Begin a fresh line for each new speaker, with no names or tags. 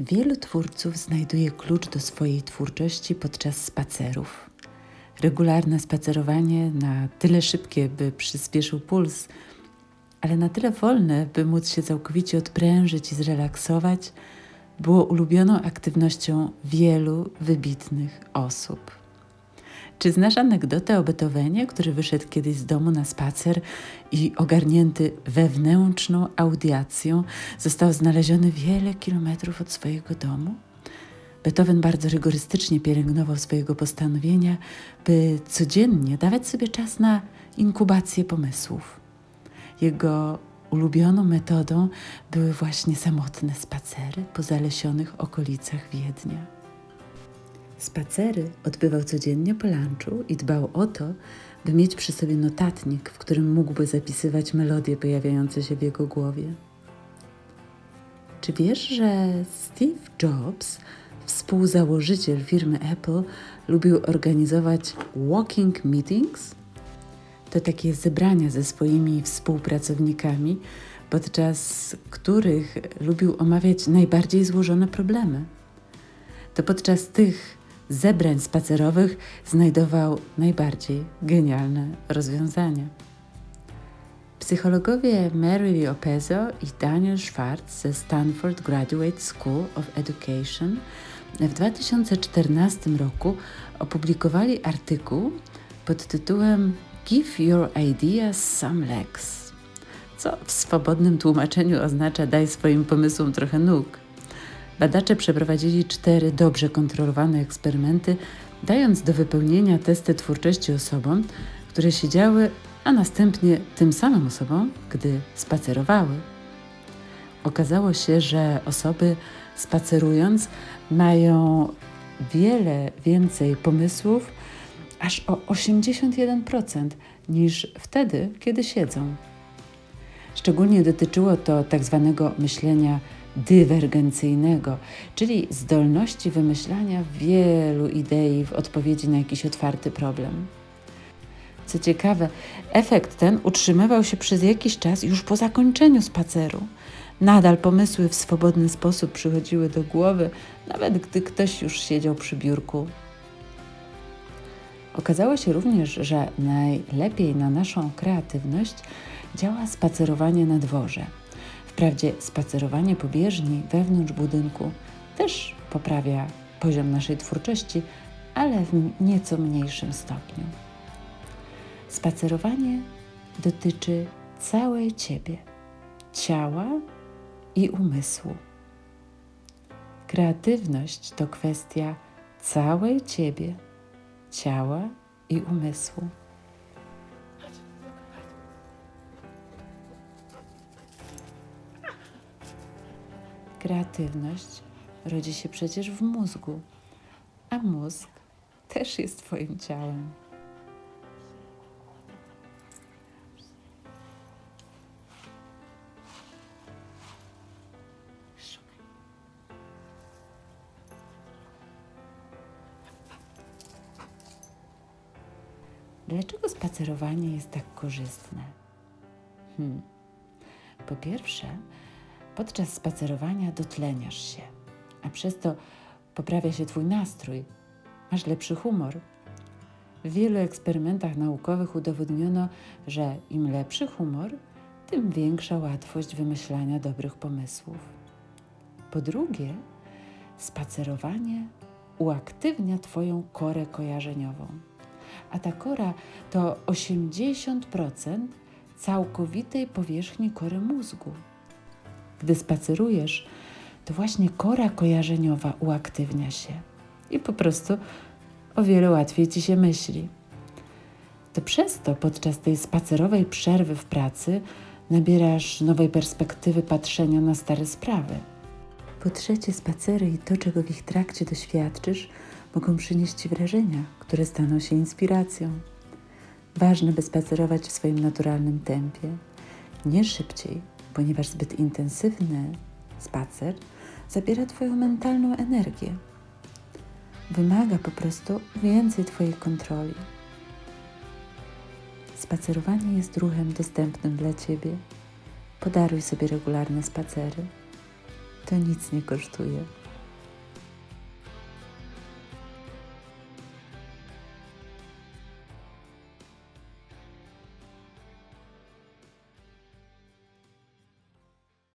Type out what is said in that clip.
Wielu twórców znajduje klucz do swojej twórczości podczas spacerów. Regularne spacerowanie na tyle szybkie, by przyspieszył puls, ale na tyle wolne, by móc się całkowicie odprężyć i zrelaksować, było ulubioną aktywnością wielu wybitnych osób. Czy znasz anegdotę o Beethovenie, który wyszedł kiedyś z domu na spacer i ogarnięty wewnętrzną audiacją został znaleziony wiele kilometrów od swojego domu? Beethoven bardzo rygorystycznie pielęgnował swojego postanowienia, by codziennie dawać sobie czas na inkubację pomysłów. Jego ulubioną metodą były właśnie samotne spacery po zalesionych okolicach Wiednia. Spacery odbywał codziennie po lunchu i dbał o to, by mieć przy sobie notatnik, w którym mógłby zapisywać melodie pojawiające się w jego głowie. Czy wiesz, że Steve Jobs, współzałożyciel firmy Apple, lubił organizować walking meetings? To takie zebrania ze swoimi współpracownikami, podczas których lubił omawiać najbardziej złożone problemy. To podczas tych zebrań spacerowych znajdował najbardziej genialne rozwiązania. Psychologowie Mary Opezo i Daniel Schwartz ze Stanford Graduate School of Education w 2014 roku opublikowali artykuł pod tytułem Give Your Ideas Some Legs, co w swobodnym tłumaczeniu oznacza daj swoim pomysłom trochę nóg. Badacze przeprowadzili cztery dobrze kontrolowane eksperymenty, dając do wypełnienia testy twórczości osobom, które siedziały, a następnie tym samym osobom, gdy spacerowały. Okazało się, że osoby spacerując mają wiele więcej pomysłów, aż o 81% niż wtedy, kiedy siedzą. Szczególnie dotyczyło to tak zwanego myślenia dywergencyjnego, czyli zdolności wymyślania wielu idei w odpowiedzi na jakiś otwarty problem. Co ciekawe, efekt ten utrzymywał się przez jakiś czas już po zakończeniu spaceru. Nadal pomysły w swobodny sposób przychodziły do głowy, nawet gdy ktoś już siedział przy biurku. Okazało się również, że najlepiej na naszą kreatywność działa spacerowanie na dworze. Wprawdzie spacerowanie po bieżni wewnątrz budynku też poprawia poziom naszej twórczości, ale w nieco mniejszym stopniu. Spacerowanie dotyczy całej ciebie, ciała i umysłu. Kreatywność to kwestia całej ciebie, ciała i umysłu. Kreatywność rodzi się przecież w mózgu, a mózg też jest Twoim ciałem. Dlaczego spacerowanie jest tak korzystne? Hmm. Po pierwsze, Podczas spacerowania dotleniasz się, a przez to poprawia się Twój nastrój, masz lepszy humor. W wielu eksperymentach naukowych udowodniono, że im lepszy humor, tym większa łatwość wymyślania dobrych pomysłów. Po drugie, spacerowanie uaktywnia Twoją korę kojarzeniową. A ta kora to 80% całkowitej powierzchni kory mózgu. Gdy spacerujesz, to właśnie kora kojarzeniowa uaktywnia się i po prostu o wiele łatwiej ci się myśli. To przez to podczas tej spacerowej przerwy w pracy nabierasz nowej perspektywy patrzenia na stare sprawy. Po trzecie, spacery i to, czego w ich trakcie doświadczysz, mogą przynieść ci wrażenia, które staną się inspiracją. Ważne, by spacerować w swoim naturalnym tempie, nie szybciej, ponieważ zbyt intensywny spacer zabiera Twoją mentalną energię. Wymaga po prostu więcej Twojej kontroli. Spacerowanie jest ruchem dostępnym dla Ciebie. Podaruj sobie regularne spacery. To nic nie kosztuje.